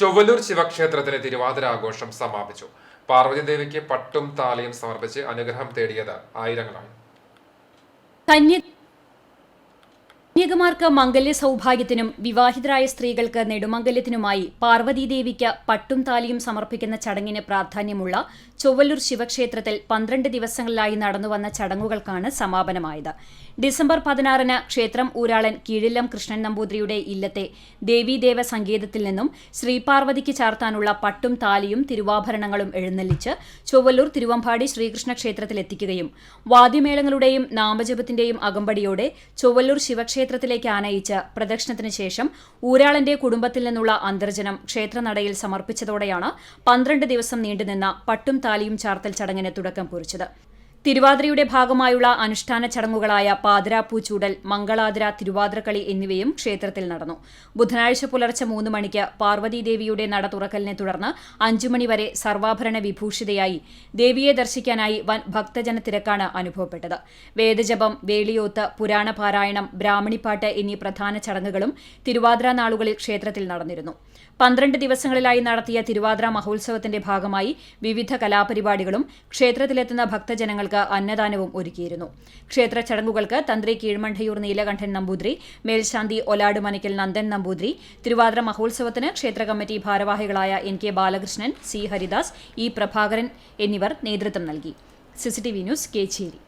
ചൊവ്വലൂർ ശിവക്ഷേത്രത്തിലെ തിരുവാതിര ആഘോഷം സമാപിച്ചു. പാർവതി ദേവിക്ക് പട്ടും താലയും സമർപ്പിച്ച് അനുഗ്രഹം തേടിയത് ആയിരങ്ങളാണ്. കന്യ മംഗല്യ സൗഭാഗ്യത്തിനും വിവാഹിതരായ സ്ത്രീകൾക്ക് നെടുമംഗല്യത്തിനുമായി പാർവതീദേവിക്ക് പട്ടും താലിയും സമർപ്പിക്കുന്ന ചടങ്ങിന് പ്രാധാന്യമുള്ള ചൊവ്വല്ലൂർ ശിവക്ഷേത്രത്തിൽ പന്ത്രണ്ട് ദിവസങ്ങളിലായി നടന്നുവന്ന ചടങ്ങുകൾക്കാണ് സമാപനമായത്. ഡിസംബർ പതിനാറിന് ക്ഷേത്രം ഊരാളൻ കീഴില്ലം കൃഷ്ണൻ നമ്പൂതിരിയുടെ ഇല്ലത്തെ ദേവീദേവ സങ്കേതത്തിൽ നിന്നും ശ്രീപാർവതിക്ക് ചാർത്താനുള്ള പട്ടും താലിയും തിരുവാഭരണങ്ങളും എഴുന്നള്ളിച്ച് ചൊവ്വല്ലൂർ തിരുവമ്പാടി ശ്രീകൃഷ്ണ ക്ഷേത്രത്തിലെത്തിക്കുകയും വാദ്യമേളങ്ങളുടെയും നാമജപത്തിന്റെയും അകമ്പടിയോടെ ചൊവ്വല്ലൂർ ശിവക്ഷേത്രത്തിലേക്ക് ആനയിച്ച് പ്രദക്ഷിണത്തിന് ശേഷം ഊരാളന്റെ കുടുംബത്തിൽ നിന്നുള്ള അന്തർജനം ക്ഷേത്രനടയിൽ സമർപ്പിച്ചതോടെയാണ് പന്ത്രണ്ട് ദിവസം നീണ്ടുനിന്ന പട്ടും താലിയും ചാർത്തൽ ചടങ്ങിന് തുടക്കം കുറിച്ചത്. തിരുവാതിരയുടെ ഭാഗമായുള്ള അനുഷ്ഠാന ചടങ്ങുകളായ പാതിരാപ്പൂ ചൂടൽ മംഗളാതിര തിരുവാതിരക്കളി എന്നിവയും ക്ഷേത്രത്തിൽ നടന്നു. ബുധനാഴ്ച പുലർച്ചെ മൂന്ന് മണിക്ക് പാർവതീദേവിയുടെ നട തുറക്കലിനെ തുടർന്ന് അഞ്ചു മണിവരെ സർവാഭരണ വിഭൂഷിതയായി ദേവിയെ ദർശിക്കാനായി വൻ ഭക്തജന തിരക്കാണ് അനുഭവപ്പെട്ടത്. വേദജപം വേളിയോത്ത് പുരാണ പാരായണം ബ്രാഹ്മണിപ്പാട്ട് എന്നീ പ്രധാന ചടങ്ങുകളും തിരുവാതിര നാളുകളിൽ ക്ഷേത്രത്തിൽ നടന്നിരുന്നു. പന്ത്രണ്ട് ദിവസങ്ങളിലായി നടത്തിയ തിരുവാതിര മഹോത്സവത്തിന്റെ ഭാഗമായി വിവിധ കലാപരിപാടികളും ക്ഷേത്രത്തിലെത്തുന്ന ഭക്തജനങ്ങൾക്ക് അന്നദാനവും ഒരുക്കിയിരുന്നു. ക്ഷേത്ര ചടങ്ങുകൾക്ക് തന്ത്രി കീഴ്മണ്ഠയൂർ നീലകണ്ഠൻ നമ്പൂതിരി മേൽശാന്തി ഒലാട് മനയ്ക്കൽ നന്ദൻ നമ്പൂതിരി തിരുവാതിര മഹോത്സവത്തിന് ക്ഷേത്ര കമ്മിറ്റി ഭാരവാഹികളായ N K Balakrishnan C Haridas E Prabhakaran എന്നിവർ നേതൃത്വം നൽകി. CCTV news Kecheri.